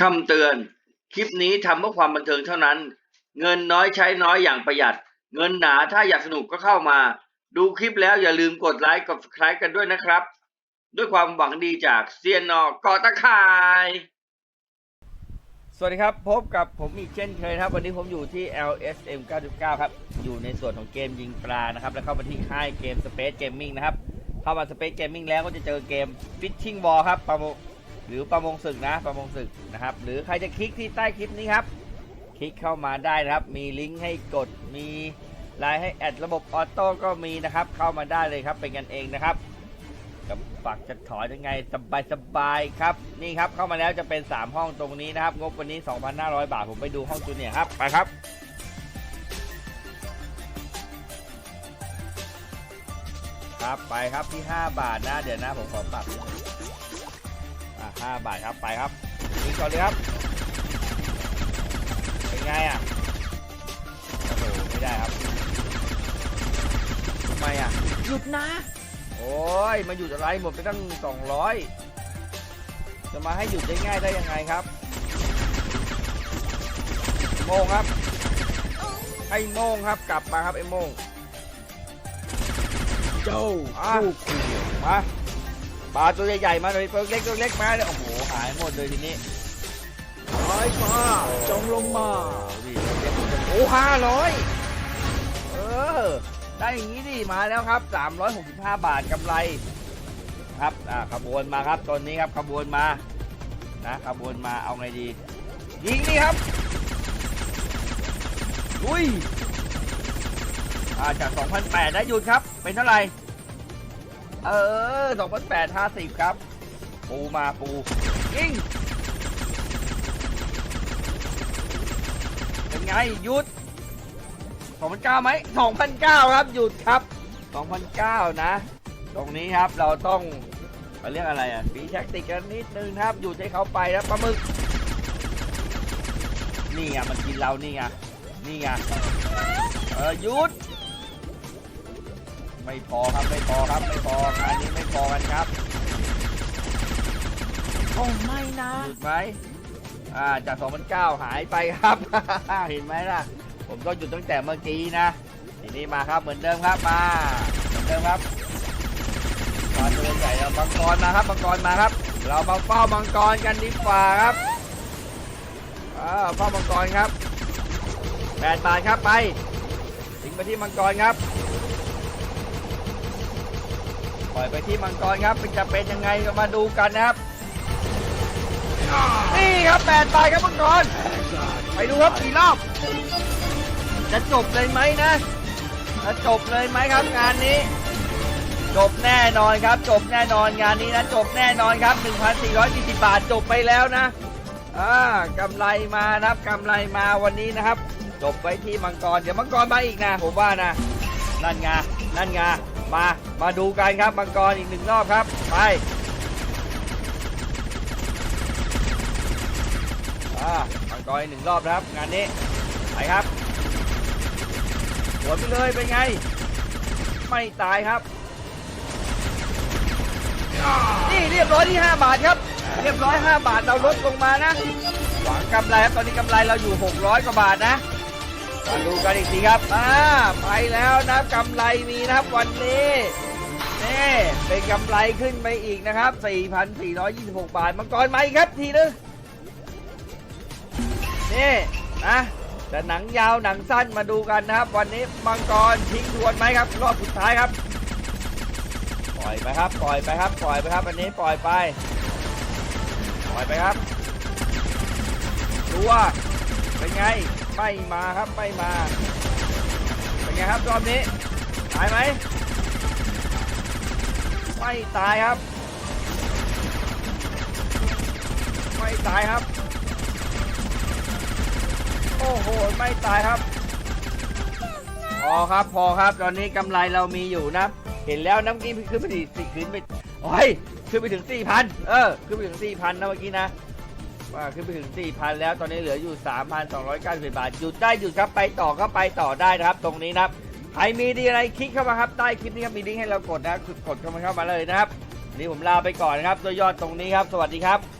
คำเตือน คลิปนี้ทำเพื่อความบันเทิงเท่านั้น เงินน้อยใช้น้อยอย่างประหยัด เงินหนาถ้าอยากสนุกก็เข้ามา ดูคลิปแล้วอย่าลืมกดไลค์กด subscribe กันด้วยนะครับ ด้วยความหวังดีจากเซียนนอกอตะข่าย สวัสดีครับ พบกับผมอีกเช่นเคยครับ วันนี้ผมอยู่ที่ LSM 99 ครับ อยู่ในส่วนของเกมยิงปลานะครับ แล้วเข้ามาที่ค่ายเกม Space Gaming นะครับ เข้ามา Space Gaming แล้วก็จะเจอเกม Fishing Ball ครับประมง หรือประมงศึกนะประมงศึกนะครับ หรือใครจะคลิกที่ใต้คลิปนี้ครับ คลิกเข้ามาได้นะครับ มีลิงก์ให้กดมีไลน์ให้แอดระบบออโต้ก็มีนะครับ เข้ามาได้เลยครับเป็นกันเองนะครับกับฝักจะถอนยังไงสบายสบายๆครับนี่ครับเข้ามาแล้วจะเป็น 3 ห้องตรงนี้นะครับ งบวันนี้ 2,500 บาทผมไปดูห้องจูเนียร์ครับไปครับครับไปครับที่ 5 บาทนะ เดี๋ยวนะผมขอปรับ อะ5บาทครับไปครับยิงก่อนเลยครับเป็นไงอะโอ้โหไม่ได้ครับทำไมอะหยุดนะ โอ้ยมาหยุดอะไรหมดไปตั้ง200จะมาให้หยุดได้ง่ายได้ยังไงครับโมงครับไอ้โมงครับกลับมาครับไอ้โมงเจ้าอะคู่คุยมา ปลาตัวใหญ่ๆมาเลยตัวเล็กตัวเล็กมาเลยโอ้โหหายหมดเลยทีนี้สายฟ้าจงลงมาโอ้ห้าร้อยเออได้อย่างนี้ดิมาแล้วครับ 365 บาทกำไรครับอ่าขบวนมาครับตอนนี้ครับขบวนมานะขบวนมาเอาไงดียิงนี่ครับอุ้ยอ่าจาก2,800ได้หยุดครับ เป็นเท่าไหร่ เออ2,800 50ครับ ปูมาปูยิงเป็นไงหยุด2,009ไหม2,009ครับหยุดครับ2,009นะ ตรงนี้ครับเราต้องเขาเรียกอะไรอะมีแท็กติกกันนิดนึงครับหยุดให้เขาไปแล้วปลาหมึกนี่ไงมันกินเรานี่ไงนี่ไงเออหยุด ไม่พอครับไม่พอครับไม่พองานนี้ไม่พอกันครับโอ้ไม่นะหยุดไหมอ่าจาก2009หายไปครับ เห็นไหมล่ะ ผมก็หยุดตั้งแต่เมื่อกี้นะทีนี้มาครับเหมือนเดิมครับมาเหมือนเดิมครับมาตัวใหญ่เรามังกรมาครับมังกรมาครับ เรามาเฝ้ามังกรกันดีกว่าครับอ่าเฝ้ามังกรครับแปดบาทครับไปทิ้งไปที่มังกรครับ ปล่อยไปที่มังกรครับเป็นจะเป็นยังไงก็มาดูกันนะครับ นี่ครับแปดบาทครับมังกร ไปดูครับกี่รอบ จะจบเลยไหมนะ จะจบเลยไหมครับงานนี้ จบแน่นอนครับ จบแน่นอนงานนี้นะ จบแน่นอนครับ 1,440 บาทจบไปแล้วนะอ่ากำไรมานะครับกำไรมาวันนี้นะครับ จบไว้ที่มังกร เดี๋ยวมังกรมาอีกนะผมว่านะ นั่นไงนั่นไง มา มาดูกันครับมังกรอีกหนึ่งรอบครับ ไปอ่ามังกรอีกหนึ่งรอบนะครับ งานนี้ ไปครับหัวไปเลยเป็นไง ไม่ตายครับ นี่เรียบร้อยที่ 5 บาทครับ เรียบร้อย 5 บาทเราลดลงมานะ หวังกำไรครับ ตอนนี้กำไรเราอยู่ 600 กว่าบาทนะ มาดูกันอีกทีครับอ่าไปแล้วนับกำไรมีนะครับวันนี้นี่เป็นกำไรขึ้นไปอีกนะครับ 4,426 บาท มังกรมาอีกครับทีนึงนี่นะแต่หนังยาวหนังสั้นมาดูกันนะครับ วันนี้มังกรทิ้งทวนไหมครับ รอบสุดท้ายครับ ปล่อยไปครับ ปล่อยไปครับ ปล่อยไปครับอันนี้ปล่อยไป ปล่อยไปครับดูว่า เป็นไง ไม่มาครับไม่มา เป็นไงครับรอบนี้ ตายไหม ไม่ตายครับ ไม่ตายครับ โอ้โห ไม่ตายครับ พอครับพอครับ ตอนนี้กำไรเรามีอยู่นะ เห็นแล้วน้ำกินขึ้นไปถึงสี่ขึ้นไปโอ้ยขึ้นไปถึงสี่พันเออ ขึ้นไปถึงสี่พันนะเมื่อกี้นะ ว่าขึ้นไปถึง 4 0 0พแล้วตอนนี้เหลืออยู่ 3,290 บาท หยุดได้หยุดครับไปต่อก็ไปต่อได้นะครับ ตรงนี้นะครับใครมีดีอะไรคลิกเข้ามาครับใต้คลิปนี้ครับมีลิงก์ให้เรากดนะกดเข้ามาเข้ามาเลยนะครับวันนี้ผมลาไปก่อนนะครับตัวยอดตรงนี้ครับ สวัสดีครับ